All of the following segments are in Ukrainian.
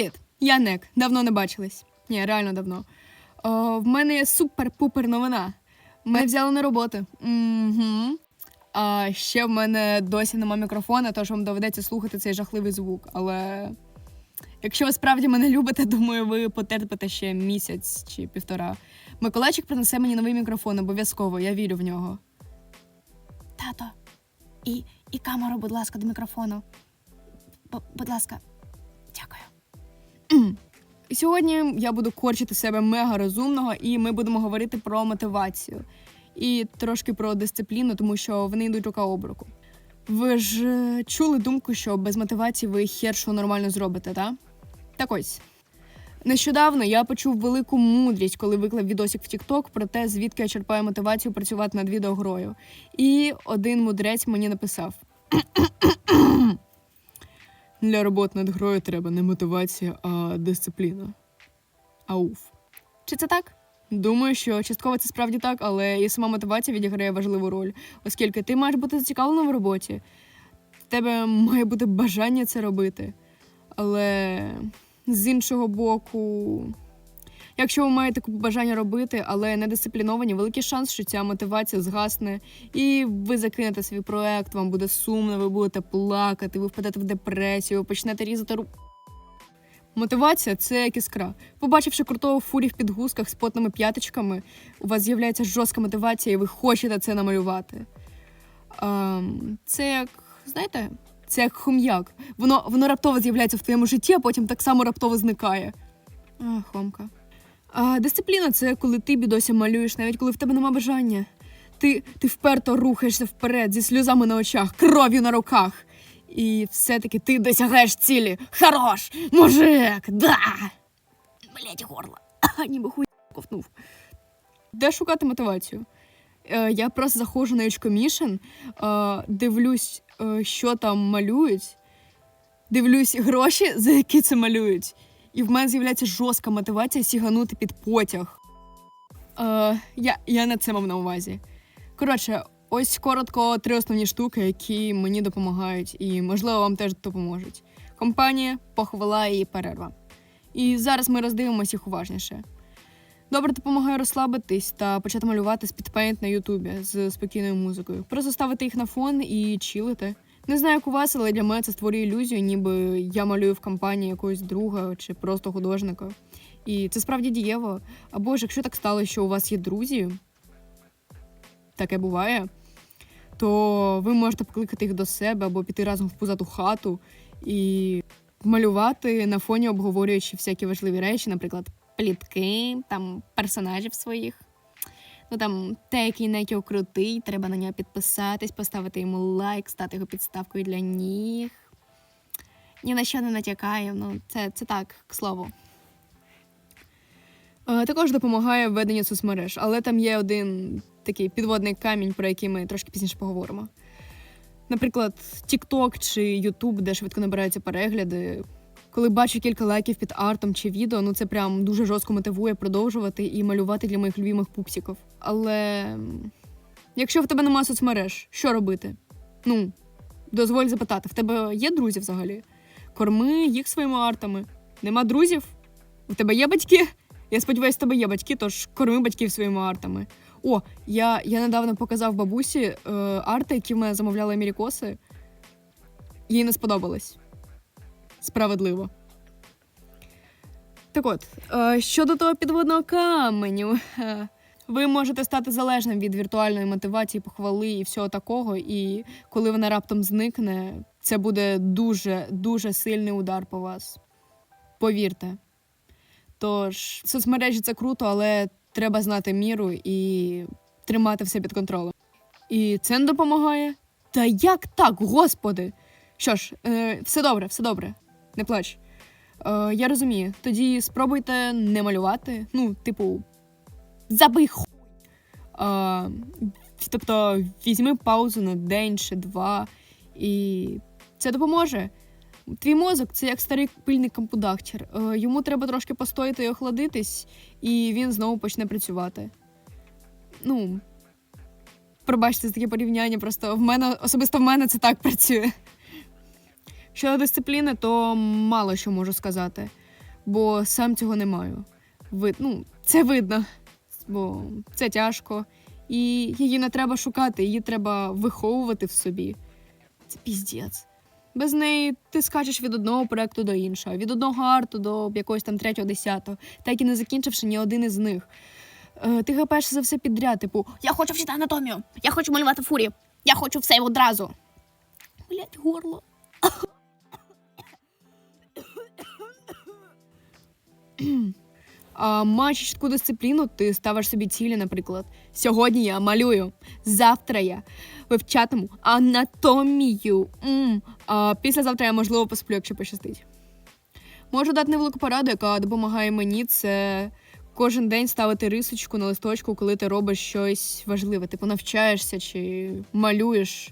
Привіт! Я Нек. Давно не бачились. Ні, реально давно. О, в мене є супер-пупер новина. Мене взяли на роботу. Угу. А ще в мене досі нема мікрофона, тож вам доведеться слухати цей жахливий звук. Але якщо ви справді мене любите, думаю, ви потерпите ще місяць чи півтора. Миколайчик принесе мені новий мікрофон, обов'язково, я вірю в нього. Тато, і, і камеру, будь ласка, до мікрофону. Б- будь ласка. Сьогодні я буду корчити себе мега розумного, і ми будемо говорити про мотивацію і трошки про дисципліну, тому що вони йдуть рука об руку. Ви ж е, чули думку, що без мотивації ви хер що нормально зробите, так? Так ось. Нещодавно я почув велику мудрість, коли виклав відосик в TikTok про те, звідки я черпаю мотивацію працювати над відеогрою. І один мудрець мені написав: для роботи над грою треба не мотивація, а дисципліна. Ауф. Чи це так? Думаю, що частково це справді так, але і сама мотивація відіграє важливу роль, оскільки ти маєш бути зацікавленим в роботі. В тебе має бути бажання це робити. Але з іншого боку, якщо ви маєте бажання робити, але не дисципліновані, великий шанс, що ця мотивація згасне, і ви закинете свій проект, вам буде сумно, ви будете плакати, ви впадете в депресію, ви почнете різати руку. Мотивація це як іскра. Побачивши крутого фурі в підгузках з потними п'яточками, у вас з'являється жорстка мотивація, і ви хочете це намалювати. Ем, це як, знаєте, це як хом'як. Воно, воно раптово з'являється в твоєму житті, а потім так само раптово зникає. А, хомка. А дисципліна це коли ти бідося малюєш, навіть коли в тебе нема бажання. Ти, ти вперто рухаєшся вперед зі сльозами на очах, кров'ю на руках. І все-таки ти досягаєш цілі. Хорош! Мужик! Да! Блять, горло. Ніби хуй ковтнув. Де шукати мотивацію? Е, я просто заходжу на Mission, е, дивлюсь, е, що там малюють, дивлюсь гроші, за які це малюють. І в мене з'являється жорстка мотивація сіганути під потяг. Е, я, я на це мав на увазі. Коротше, ось коротко три основні штуки, які мені допомагають, і можливо вам теж допоможуть. Компанія, похвала і перерва. І зараз ми роздивимося їх уважніше. Добре допомагає розслабитись та почати малювати з підпейнт на Ютубі з спокійною музикою. Просто ставити їх на фон і чилити. Не знаю, як у вас, але для мене це створює ілюзію, ніби я малюю в компанії якогось друга чи просто художника. І це справді дієво. Або ж якщо так стало, що у вас є друзі, таке буває, то ви можете покликати їх до себе або піти разом в пузату хату і малювати на фоні, обговорюючи всякі важливі речі, наприклад, плітки, там персонажів своїх. Ну там те, який некіо крутий, треба на нього підписатись, поставити йому лайк, стати його підставкою для ніг. Ні на що не натякаю, ну це, це так, к слову. Е, Також допомагає введення соцмереж, але там є один такий підводний камінь, про який ми трошки пізніше поговоримо. Наприклад, TikTok чи YouTube, де швидко набираються перегляди. Коли бачу кілька лайків під артом чи відео, ну це прям дуже жорстко мотивує продовжувати і малювати для моїх любимих пупсиків. Але якщо в тебе немає соцмереж, що робити? Ну, дозволь запитати, в тебе є друзі взагалі? Корми їх своїми артами. Нема друзів? У тебе є батьки? Я сподіваюся, в тебе є батьки, тож корми батьків своїми артами. О, я, я недавно показав бабусі е, арти, які в мене замовляли Америкоси. Їй не сподобалось. Справедливо. Так от, е, щодо того підводного каменю, е, ви можете стати залежним від віртуальної мотивації, похвали і всього такого. І коли вона раптом зникне, це буде дуже, дуже сильний удар по вас. Повірте. Тож, соцмережі це круто, але треба знати міру і тримати все під контролем. І це не допомагає. Та як так, господи? Що ж, е, все добре, все добре. Не плач. Е, я розумію. Тоді спробуйте не малювати. Ну, типу, забий тобто, візьми паузу на день чи два, і це допоможе. Твій мозок це як старий пильний компудактір. Е, йому треба трошки постояти і охладитись, і він знову почне працювати. Ну, пробачте за таке порівняння, просто в мене особисто в мене це так працює. Щодо дисципліни, то мало що можу сказати. бо сам цього не маю. Ви, ну, це видно, бо це тяжко. І її не треба шукати, її треба виховувати в собі. Це піздець. Без неї ти скачеш від одного проекту до іншого, від одного арту до якогось там третього, десятого, так і не закінчивши ні один із них. Е, ти гапаєш за все підряд, типу, Я хочу вчити анатомію. Я хочу малювати фурі. Я хочу все одразу. Блять, горло. А маючи чітку дисципліну, ти ставиш собі цілі, наприклад. Сьогодні я малюю, завтра я вивчатиму анатомію. м А післязавтра я, можливо, посплю, якщо пощастить. Можу дати невелику пораду, яка допомагає мені. Це кожен день ставити рисочку на листочку, коли ти робиш щось важливе. Типу навчаєшся чи малюєш.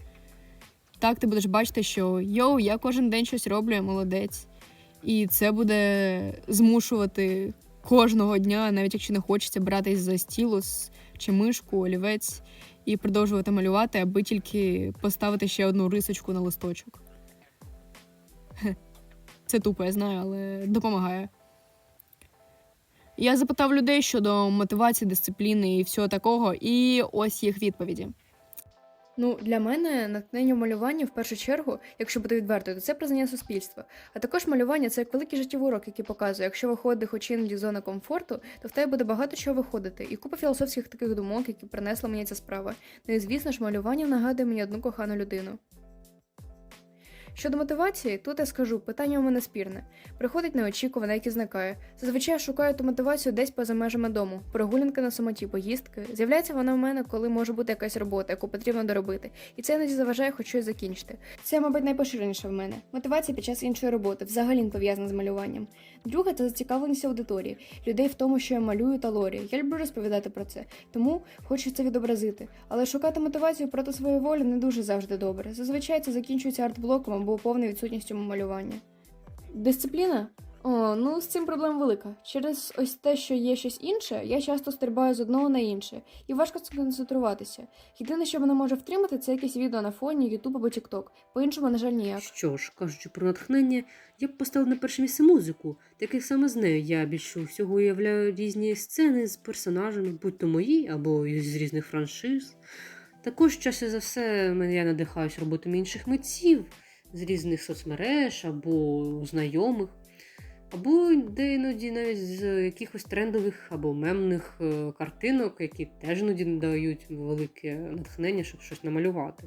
Так ти будеш бачити, що йоу, я кожен день щось роблю, я молодець. І це буде змушувати кожного дня, навіть якщо не хочеться братись за стілус чи мишку, олівець і продовжувати малювати, аби тільки поставити ще одну рисочку на листочок. Це тупо, я знаю, але допомагає. Я запитав людей щодо мотивації, дисципліни і всього такого, і ось їх відповіді. Ну, для мене натхнення в малюванні в першу чергу, якщо бути відвертою, то це признання суспільства. А також малювання це як великий життєвий урок, який показує, якщо виходить хоч іноді з зони комфорту, то в тебе буде багато чого виходити, і купа філософських таких думок, які принесла мені ця справа. Ну і звісно ж, малювання нагадує мені одну кохану людину. Щодо мотивації, тут я скажу, питання у мене спірне. Приходить неочікуване, як і зникає. Зазвичай шукаю ту мотивацію десь поза межами дому. Прогулянки на самоті, поїздки. З'являється вона в мене, коли може бути якась робота, яку потрібно доробити, і це іноді заважає хоч щось закінчити. Це, мабуть, найпоширеніше в мене. Мотивація під час іншої роботи, взагалі не пов'язана з малюванням. Друге це зацікавленість аудиторії, людей в тому, що я малюю та лорі. Я люблю розповідати про це, тому хочу це відобразити. Але шукати мотивацію проти своєї волі не дуже завжди добре. Зазвичай це закінчується артблоком або повною відсутністю малювання. Дисципліна? О, ну з цим проблема велика. Через ось те, що є щось інше, я часто стрибаю з одного на інше, і важко сконцентруватися. Єдине, що мене може втримати, це якесь відео на фоні, Ютуб або Тікток. По-іншому, на жаль, ніяк. Що ж, кажучи про натхнення, я б поставив на перше місце музику, так як саме з нею я більше всього уявляю різні сцени з персонажами, будь то мої або з різних франшиз. Також часи за все мене я надихаюсь роботами інших митців з різних соцмереж або знайомих, або де іноді навіть з якихось трендових або мемних е, картинок, які теж іноді дають велике натхнення, щоб щось намалювати.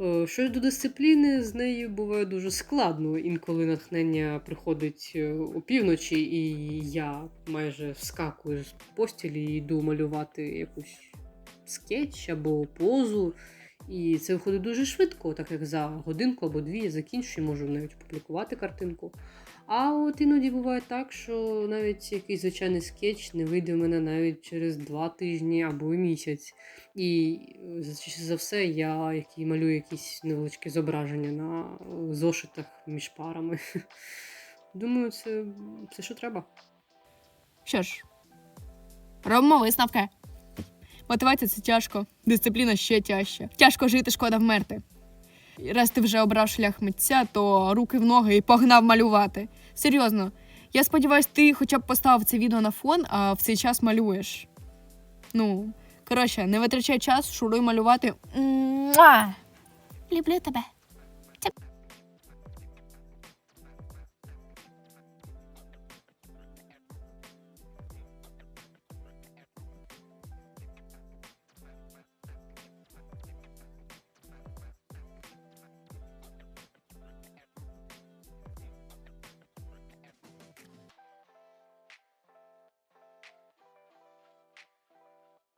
Е, Щодо до дисципліни, з нею буває дуже складно. Інколи натхнення приходить е, опівночі, і я майже вскакую з постілі і йду малювати якусь скетч або позу. І це виходить дуже швидко, так як за годинку або дві я закінчую, можу навіть опублікувати картинку. А от іноді буває так, що навіть якийсь звичайний скетч не вийде в мене навіть через два тижні або місяць. І е, за- все я який малюю якісь невеличкі зображення на е, зошитах між парами. Думаю, це все, що треба. Що ж, робимо висновки. Мотивація це тяжко, дисципліна ще тяжче. Тяжко жити, шкода вмерти. Раз ти вже обрав шлях митця, то руки в ноги і погнав малювати. Серйозно, я сподіваюся, ти хоча б поставив це відео на фон, а в цей час малюєш. Ну, коротше, не витрачай час, шуруй малювати. Люблю тебе.